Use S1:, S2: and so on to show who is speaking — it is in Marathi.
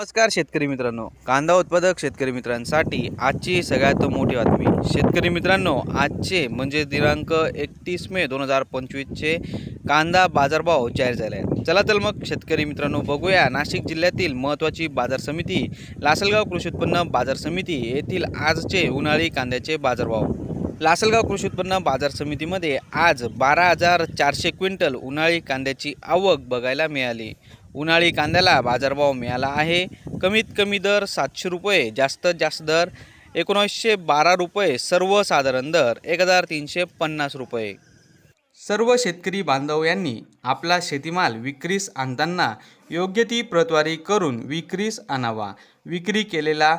S1: नमस्कार शेतकरी मित्रांनो. कांदा उत्पादक शेतकरी मित्रांसाठी आजची सगळ्यात मोठी बातमी. शेतकरी मित्रांनो आजचे म्हणजे दिनांक एकतीस मे दोन हजार पंचवीसचे कांदा बाजारभाव जाहीर झाले आहेत. चला तर मग शेतकरी मित्रांनो बघूया. नाशिक जिल्ह्यातील महत्त्वाची बाजार समिती लासलगाव कृषी उत्पन्न बाजार समिती येथील आजचे उन्हाळी कांद्याचे बाजारभाव. लासलगाव कृषी उत्पन्न बाजार समितीमध्ये आज बारा हजार चारशे क्विंटल उन्हाळी कांद्याची आवक बघायला मिळाली. उन्हाळी कांद्याला बाजारभाव मिळाला आहे. कमीत कमी दर सातशे रुपये जास्तीत जास्त दर एकोणीसशे बारा रुपये सर्वसाधारण दर एक हजार तीनशे पन्नास रुपये. सर्व शेतकरी बांधव यांनी आपला शेतीमाल विक्रीस आणताना योग्य ती प्रतवारी करून विक्रीस आणावा. विक्री केलेला